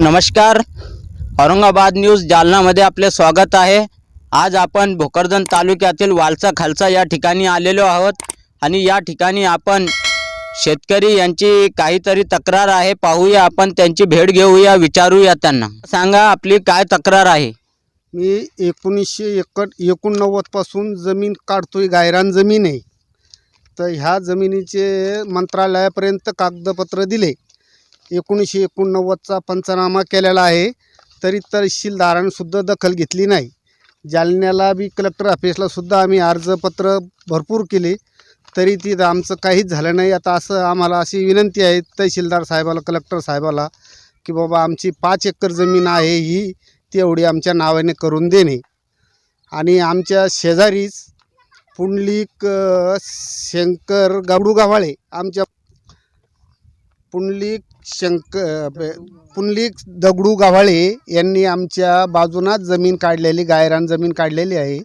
नमस्कार. औरंगाबाद न्यूज जालनामध्ये आपले स्वागत आहे. आज आपण भोकरदन तालुक्यातील वालसा खालसा या ठिकाणी आलेलो आहोत आणि या ठिकाणी आपण शेतकरी यांची काहीतरी तक्रार आहे. पाहूया आपण त्यांची भेट घेऊया विचारूया त्यांना. सांगा आपली काय तक्रार आहे? मी एकोणीसशे एकट एकोणनव्वदपासून जमीन काढतोय गायरान जमीन आहे. तर ह्या जमिनीचे मंत्रालयापर्यंत कागदपत्र दिले. एकोणीसशे एकोणनव्वदचा पंचनामा केलेला आहे. तरी तहसीलदारांसुद्धा दखल घेतली नाही. जालन्याला बी कलेक्टर ऑफिसलासुद्धा आम्ही अर्जपत्र भरपूर केले. तरी तिथं आमचं काहीच झालं नाही. आता असं आम्हाला अशी विनंती आहे तहसीलदार साहेबाला कलेक्टर साहेबाला की बाबा आमची पाच एकर जमीन आहे ही तेवढी आमच्या नावाने करून देणे. आणि आमच्या शेजारीच पुंडलिक शंकर गावडू गावाळे आमच्या पुंडलिक शंकर पुंडलिक दगडू गावाळे यांनी आमच्या बाजूनाच जमीन काढलेली गायरान जमीन काढलेली आहे.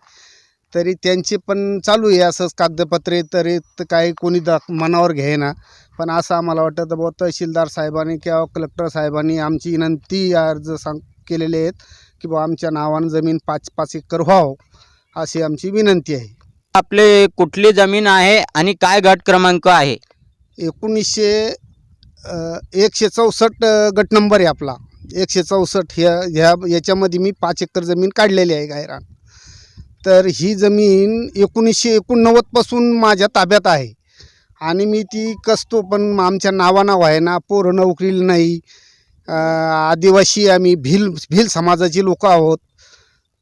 तरी त्यांचे पण चालू आहे असंच कागदपत्रे तरी काही कोणी दा मनावर घेईना. पण असं आम्हाला वाटतं बुवा तहसीलदार साहेबांनी किंवा कलेक्टर साहेबांनी आमची विनंती अर्ज सांग केलेले आहेत की बुवा आमच्या नावानं जमीन पाच पाच एकर व्हावं अशी आमची विनंती आहे. आपले कुठली जमीन आहे आणि काय गट क्रमांक आहे? एकोणीसशे एकशे चौसष्ट गट नंबर आहे आपला. एकशे चौसष्ट ह्या ह्या याच्यामध्ये मी पाच एकर जमीन काढलेली आहे गायरान. तर ही जमीन एकोणीसशे एकोणनव्वदपासून माझ्या ताब्यात आहे. आणि मी ती कसतो पण आमच्या नावानाव आहे ना पोरं नोकरीला नाही. आदिवासी आम्ही भिल भिल समाजाची लोकं आहोत.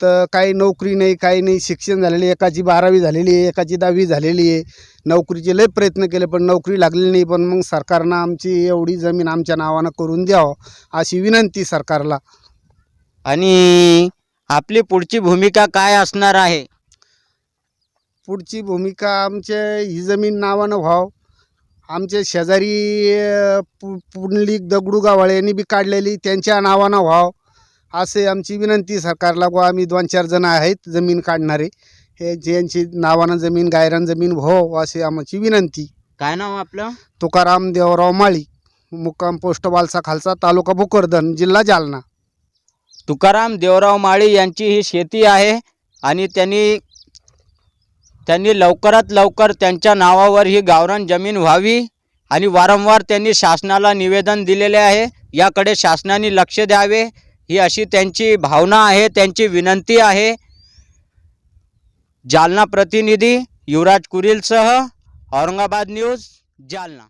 तर काही नोकरी नाही काही नाही. शिक्षण झालेली एकाची बारावी झालेली आहे एकाची दहावी झालेली आहे. नोकरीचे लय प्रयत्न केले पण नोकरी लागली नाही. पण मग सरकारनं आमची एवढी जमीन आमच्या नावानं करून द्यावं अशी विनंती सरकारला. आणि आपली पुढची भूमिका काय असणार आहे? पुढची भूमिका आमच्या ही जमीन नावानं व्हाव. आमच्या शेजारी पु पुंडलिक दगडू गावाळे यांनी बी काढलेली त्यांच्या नावानं व्हाव. असे आमची विनंती सरकारला व आम्ही दोन चार जण आहेत जमीन काढणारे. हे ज्यांची नावानं जमीन गायरान जमीन व्हाव अशी आमची विनंती. काय नाव आपलं? तुकाराम देवराव माळी मुक्काम पोस्ट वालसा खालसा तालुका भोकरदन जिल्हा जालना. तुकाराम देवराव माळी यांची ही शेती आहे आणि त्यांनी त्यांनी लवकरात लवकर त्यांच्या नावावर ही गावरान जमीन व्हावी आणि वारंवार त्यांनी शासनाला निवेदन दिलेले आहे. याकडे शासनाने लक्ष द्यावे. ही अशी त्यांची भावना आहे त्यांची विनंती आहे. जालना प्रतिनिधी युवराज कुरीलसह औरंगाबाद न्यूज जालना.